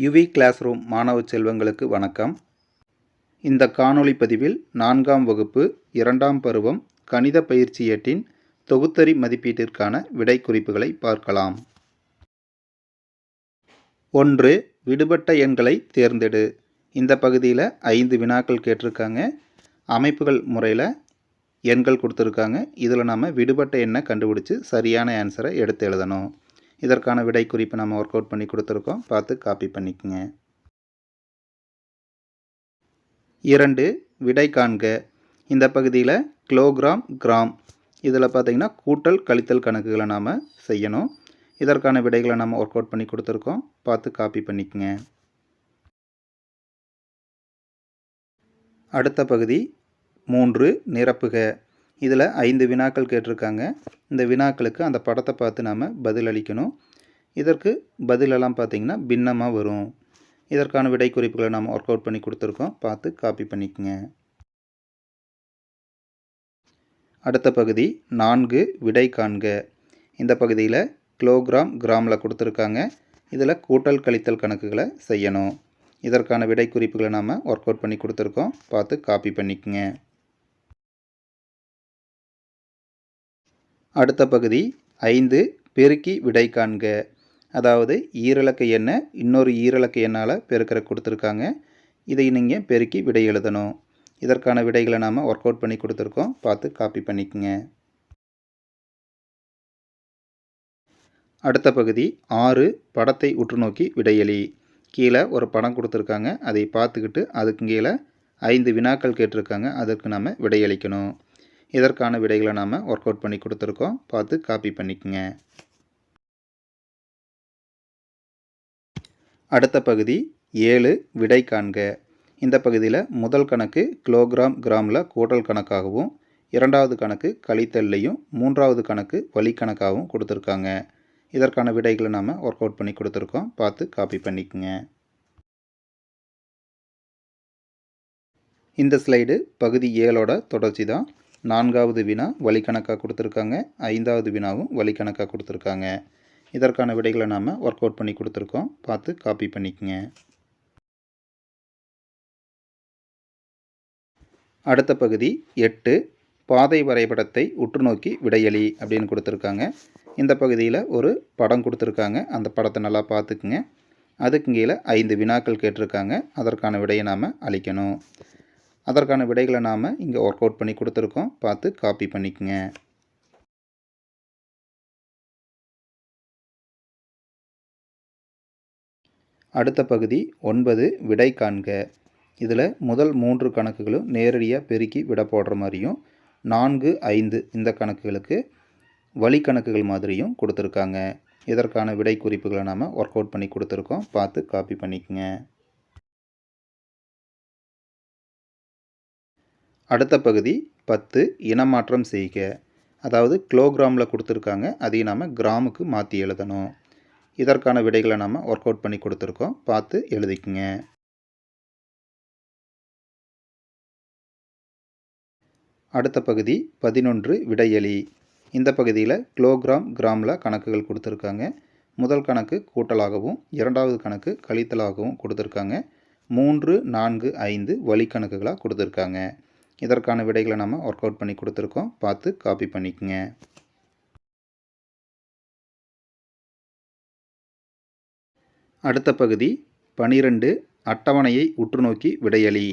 UV class room மாணவ செல்வங்களுக்கு வணக்கம். இந்த காணொளி பதிவில் நான்காம் வகுப்பு இரண்டாம் பருவம் கணித பயிற்சி எட்டின் தொகுத்தறி மதிப்பீட்டிற்கான விடை குறிப்புகளை பார்க்கலாம். ஒன்று விடுபட்ட எண்களை தேர்ந்தெடு. இந்த பகுதியில் ஐந்து வினாக்கள் கேட்டிருக்காங்க. அமைப்புகள் முறையில் எண்கள் கொடுத்துருக்காங்க. இதில் நம்ம விடுபட்ட எண்ணை கண்டுபிடிச்சி சரியான ஆன்சரை எடுத்து எழுதணும். இதற்கான விடை குறிப்பை நம்ம ஒர்க் அவுட் பண்ணி கொடுத்துருக்கோம். பார்த்து காப்பி பண்ணிக்கோங்க. இரண்டு விடை காண்க. இந்த பகுதியில் கிலோகிராம் கிராம் இதில் பார்த்திங்கன்னா கூட்டல் கழித்தல் கணக்குகளை நாம் செய்யணும். இதற்கான விடைகளை நம்ம ஒர்க் அவுட் பண்ணி கொடுத்துருக்கோம். பார்த்து காப்பி பண்ணிக்கோங்க. அடுத்த பகுதி மூன்று நிரப்புக. இதில் ஐந்து வினாக்கள் கேட்டிருக்காங்க. இந்த வினாக்களுக்கு அந்த படத்தை பார்த்து நாம் பதிலளிக்கணும். இதற்கு பதிலெல்லாம் பார்த்திங்கன்னா பின்னமாக வரும். இதற்கான விடை குறிப்புகளை நாம் ஒர்க் அவுட் பண்ணி கொடுத்துருக்கோம். பார்த்து காப்பி பண்ணிக்கோங்க. அடுத்த பகுதி நான்கு விடை காண்க. இந்த பகுதியில் கிலோகிராம் கிராமில் கொடுத்துருக்காங்க. இதில் கூட்டல் கழித்தல் கணக்குகளை செய்யணும். இதற்கான விடை குறிப்புகளை நாம் ஒர்க் அவுட் பண்ணி கொடுத்துருக்கோம். பார்த்து காப்பி பண்ணிக்கோங்க. அடுத்த பகுதி ஐந்து பெருக்கி விடை காண்க. அதாவது ஈரலக்க எண்ணெய் இன்னொரு ஈரலக்க எண்ணால் பெருக்கிற கொடுத்துருக்காங்க. இதை நீங்கள் பெருக்கி விடை எழுதணும். இதற்கான விடைகளை நாம் ஒர்க் அவுட் பண்ணி கொடுத்துருக்கோம். பார்த்து காப்பி பண்ணிக்கோங்க. அடுத்த பகுதி ஆறு படத்தை உற்று நோக்கி விடையளி கீழே ஒரு படம் கொடுத்துருக்காங்க. அதை பார்த்துக்கிட்டு அதுக்கு கீழே ஐந்து வினாக்கள் கேட்டிருக்காங்க. அதற்கு நாம் விடையளிக்கணும் இதற்கான விடைகளை நாம் ஒர்க் அவுட் பண்ணி கொடுத்துருக்கோம். பார்த்து காப்பி பண்ணிக்கோங்க. அடுத்த பகுதி ஏழு விடை காண்க. இந்த பகுதியில் முதல் கணக்கு கிலோகிராம் கிராமில் கூட்டல் கணக்காகவும் இரண்டாவது கணக்கு கழித்தல்லையும் மூன்றாவது கணக்கு வழிக்கணக்காகவும் கொடுத்துருக்காங்க. இதற்கான விடைகளை நாம் ஒர்க் அவுட் பண்ணி கொடுத்துருக்கோம். பார்த்து காப்பி பண்ணிக்கோங்க. இந்த ஸ்லைடு பகுதி ஏழோட தொடர்ச்சி தான் நான்காவது வினா வழிக்கணக்காக கொடுத்துருக்காங்க. ஐந்தாவது வினாவும் வழிக்கணக்காக கொடுத்துருக்காங்க. இதற்கான விடைகளை நாம் ஒர்க் அவுட் பண்ணி கொடுத்துருக்கோம். பார்த்து காப்பி பண்ணிக்கோங்க. அடுத்த பகுதி எட்டு பாதை வரைபடத்தை உற்று நோக்கி விடையளி அப்படின்னு கொடுத்துருக்காங்க. இந்த பகுதியில் ஒரு படம் கொடுத்துருக்காங்க. அந்த படத்தை நல்லா பார்த்துக்குங்க. அதுக்கு கீழே ஐந்து வினாக்கள் கேட்டிருக்காங்க. அதற்கான விடையை நாம் அளிக்கணும். அதற்கான விடைகளை நாம் இங்கே ஒர்க் அவுட் பண்ணி கொடுத்துருக்கோம். பார்த்து காப்பி பண்ணிக்கோங்க. அடுத்த பகுதி ஒன்பது விடை காண்க. இதில் முதல் மூன்று கணக்குகளும் நேரடியாக பெருக்கி விட போடுற மாதிரியும் நான்கு ஐந்து இந்த கணக்குகளுக்கு வழி கணக்குகள் மாதிரியும் கொடுத்துருக்காங்க. இதற்கான விடை குறிப்புகளை நாம் ஒர்க் அவுட் பண்ணி கொடுத்துருக்கோம். பார்த்து காப்பி பண்ணிக்கோங்க. அடுத்த பகுதி பத்து இனமாற்றம் செய்க. அதாவது கிலோகிராமில் கொடுத்துருக்காங்க அதையும் நாம் கிராமுக்கு மாற்றி எழுதணும். இதற்கான விடைகளை நாம் ஒர்க் அவுட் பண்ணி கொடுத்துருக்கோம். பார்த்து எழுதிக்குங்க. அடுத்த பகுதி பதினொன்று விடையலி இந்த பகுதியில் கிலோகிராம் கிராமில் கணக்குகள் கொடுத்துருக்காங்க. முதல் கணக்கு கூட்டலாகவும் இரண்டாவது கணக்கு கழித்தலாகவும் கொடுத்துருக்காங்க. மூன்று நான்கு ஐந்து வழிக்கணக்குகளாக கொடுத்துருக்காங்க. இதற்கான விடைகளை நம்ம ஒர்க் அவுட் பண்ணி கொடுத்துருக்கோம். பார்த்து காப்பி பண்ணிக்கோங்க. அடுத்த பகுதி பனிரெண்டு அட்டவணையை உற்று நோக்கி விடையளி.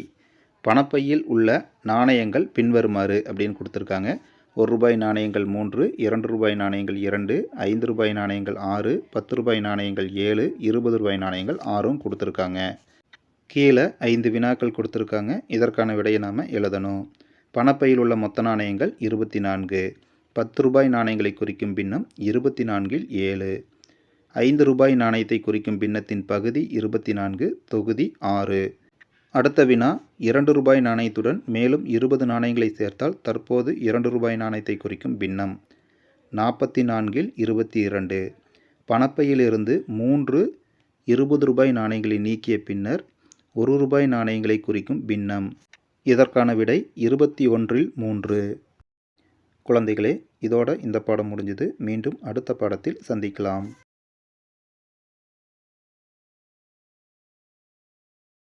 பணப்பையில் உள்ள நாணயங்கள் பின்வருமாறு அப்படின்னு கொடுத்துருக்காங்க. ஒரு ரூபாய் நாணயங்கள் மூன்று இரண்டு ரூபாய் நாணயங்கள் இரண்டு ஐந்து ரூபாய் நாணயங்கள் ஆறு பத்து ரூபாய் நாணயங்கள் ஏழு இருபது ரூபாய் நாணயங்கள் ஆறும் கொடுத்துருக்காங்க. கீழே ஐந்து வினாக்கள் கொடுத்துருக்காங்க. இதற்கான விடையை நாம் எழுதணும். பணப்பையில் உள்ள மொத்த நாணயங்கள் இருபத்தி நான்கு பத்து ரூபாய் நாணயங்களை குறிக்கும் பின்னம் இருபத்தி நான்கில் ஏழு. ஐந்து ரூபாய் நாணயத்தை குறிக்கும் பின்னத்தின் பகுதி இருபத்தி நான்கு தொகுதி ஆறு. அடுத்த வினா இரண்டு ரூபாய் நாணயத்துடன் மேலும் இருபது நாணயங்களை சேர்த்தால் தற்போது இரண்டு ரூபாய் நாணயத்தை குறிக்கும் பின்னம் நாற்பத்தி நான்கில் இருபத்தி இரண்டு பணப்பையிலிருந்து மூன்று இருபது ரூபாய் நாணயங்களை நீக்கிய பின்னர் ஒரு ரூபாய் நாணயங்களை குறிக்கும் பின்னம். இதற்கான விடை இருபத்தி ஒன்றில் மூன்று. குழந்தைகளே இதோட இந்த பாடம் முடிஞ்சது. மீண்டும் அடுத்த பாடத்தில் சந்திக்கலாம்.